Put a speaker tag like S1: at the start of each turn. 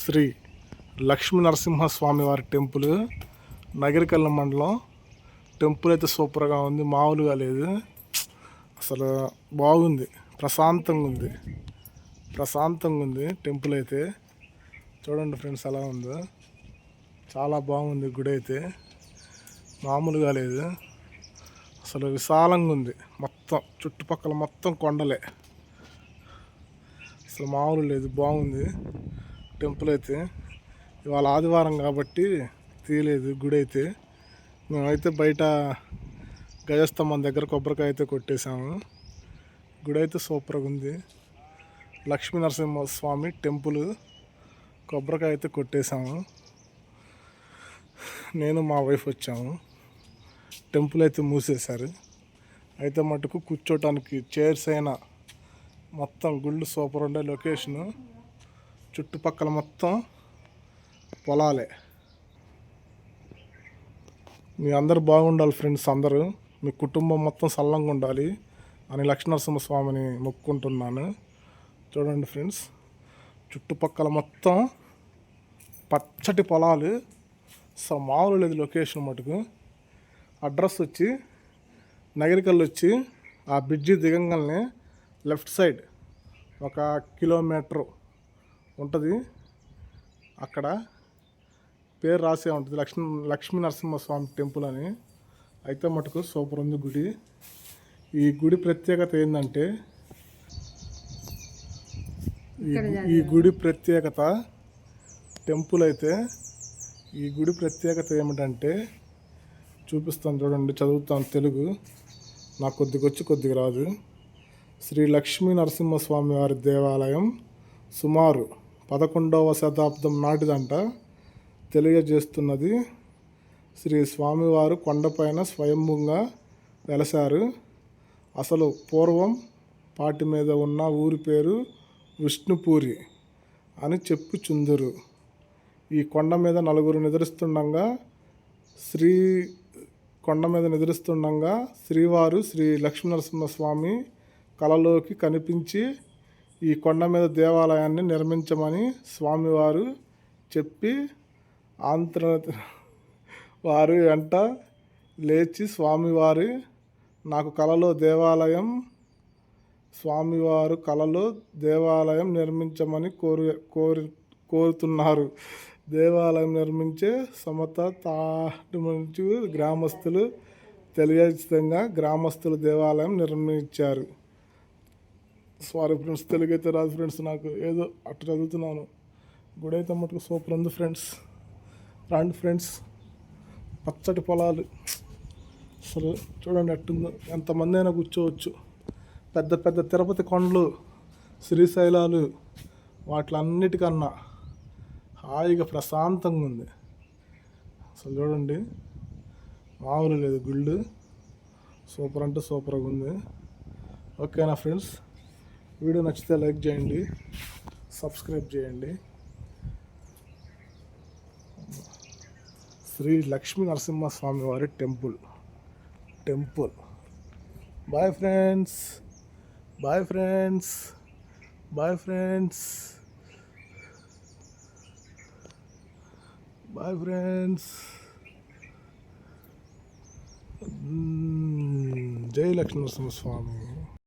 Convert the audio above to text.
S1: శ్రీ లక్ష్మీ నరసింహస్వామి వారి టెంపుల్ నగరికల్ల మండలం. టెంపుల్ అయితే సూపర్గా ఉంది మామూలుగా లేదు. అసలు బాగుంది ప్రశాంతంగా ఉంది. ప్రశాంతంగా ఉంది టెంపుల్ అయితే. చూడండి ఫ్రెండ్స్ ఎలా ఉందో. చాలా బాగుంది గుడి అయితే. మామూలుగా లేదు. అసలు విశాలంగా ఉంది మొత్తం చుట్టుపక్కల మొత్తం కొండలే. అసలు మామూలు లేదు బాగుంది. టెంపుల్ అయితే ఇవాళ ఆదివారం కాబట్టి తీయలేదు గుడి అయితే మేమైతే బయట గజస్తంభం దగ్గర కొబ్బరికాయ అయితే కొట్టేశాము. గుడి అయితే సూపర్గా ఉంది. లక్ష్మీ నరసింహ స్వామి టెంపుల్ కొబ్బరికాయ అయితే కొట్టేశాము. నేను మా వైఫ్ వచ్చాము. టెంపుల్ అయితే మూసేశారు. అయితే మటుకు కూర్చోటానికి చైర్స్ అయినా మొత్తం గుళ్ళు సూపర్ ఉండే లొకేషను. చుట్టుపక్కల మొత్తం పొలాలే. మీ అందరు బాగుండాలి ఫ్రెండ్స్ అందరూ. మీ కుటుంబం మొత్తం సల్లంగా ఉండాలి అని లక్ష్మీనరసింహ స్వామిని మొక్కుంటున్నాను. చూడండి ఫ్రెండ్స్ చుట్టుపక్కల మొత్తం పచ్చటి పొలాలు. సో మామూలు లేదు లొకేషన్ మటుకు. అడ్రస్ వచ్చి నగరికల్ వచ్చి ఆ బ్రిడ్జి దిగంగానే లెఫ్ట్ సైడ్ ఒక కిలోమీటర్ ఉంటుంది. అక్కడ పేరు రాసే ఉంటుంది. లక్ష్మీ లక్ష్మీ నరసింహస్వామి టెంపుల్ అని. అయితే మటుకు సూపర్ ఉంది గుడి. ఈ గుడి ప్రత్యేకత ఏంటంటే ఈ గుడి ప్రత్యేకత టెంపుల్ అయితే ఈ గుడి ప్రత్యేకత ఏమిటంటే చూపిస్తాను చూడండి చదువుతాను తెలుగు. నాకు కొద్దిగా వచ్చి కొద్దిగా రాదు. శ్రీ లక్ష్మీ నరసింహస్వామి వారి దేవాలయం సుమారు పదకొండవ శతాబ్దం నాటిదంట తెలియజేస్తున్నది శ్రీ స్వామివారు కొండపైన స్వయంభంగా వెలసారు అసలు పూర్వం పాటి మీద ఉన్న ఊరి పేరు విష్ణుపూరి అని చెప్పుచుందురు ఈ కొండ మీద నలుగురు నిద్రిస్తుండగా శ్రీ కొండ మీద నిద్రిస్తుండగా శ్రీవారు శ్రీ లక్ష్మీనరసింహస్వామి కలలోకి కనిపించి ఈ కొండ మీద దేవాలయాన్ని నిర్మించమని స్వామివారు చెప్పి ఆంధ్ర వారి వెంట లేచి స్వామివారి నాకు కలలో దేవాలయం స్వామివారు కలలో దేవాలయం నిర్మించమని కోరు కోరి కోరుతున్నారు. దేవాలయం నిర్మించే సమత తాటి నుంచి గ్రామస్తులు తెలియజేతంగా గ్రామస్తులు దేవాలయం నిర్మించారు. సారీ ఫ్రెండ్స్ తెలుగు అయితే రాదు ఫ్రెండ్స్ నాకు ఏదో అట్లా చదువుతున్నాను. గుడి అయితే మటుకు సూపర్ ఉంది ఫ్రెండ్స్. రాండి ఫ్రెండ్స్ పచ్చటి పొలాలు. అసలు చూడండి అట్టుందో ఎంతమంది అయినా కూర్చోవచ్చు. పెద్ద పెద్ద తిరుపతి కొండలు శ్రీశైలాలు వాటిలన్నిటికన్నా హాయిగా ప్రశాంతంగా ఉంది. అసలు చూడండి మామూలు లేదు గుళ్ళు. సూపర్ అంటే సూపర్గా ఉంది. ఓకేనా ఫ్రెండ్స్? వీడియో నచ్చితే లైక్ చేయండి సబ్స్క్రైబ్ చేయండి. శ్రీ లక్ష్మీ నరసింహస్వామి వారి temple. Temple. Bye friends bye friends bye friends bye friends Jai Lakshmi Narasimhaswamy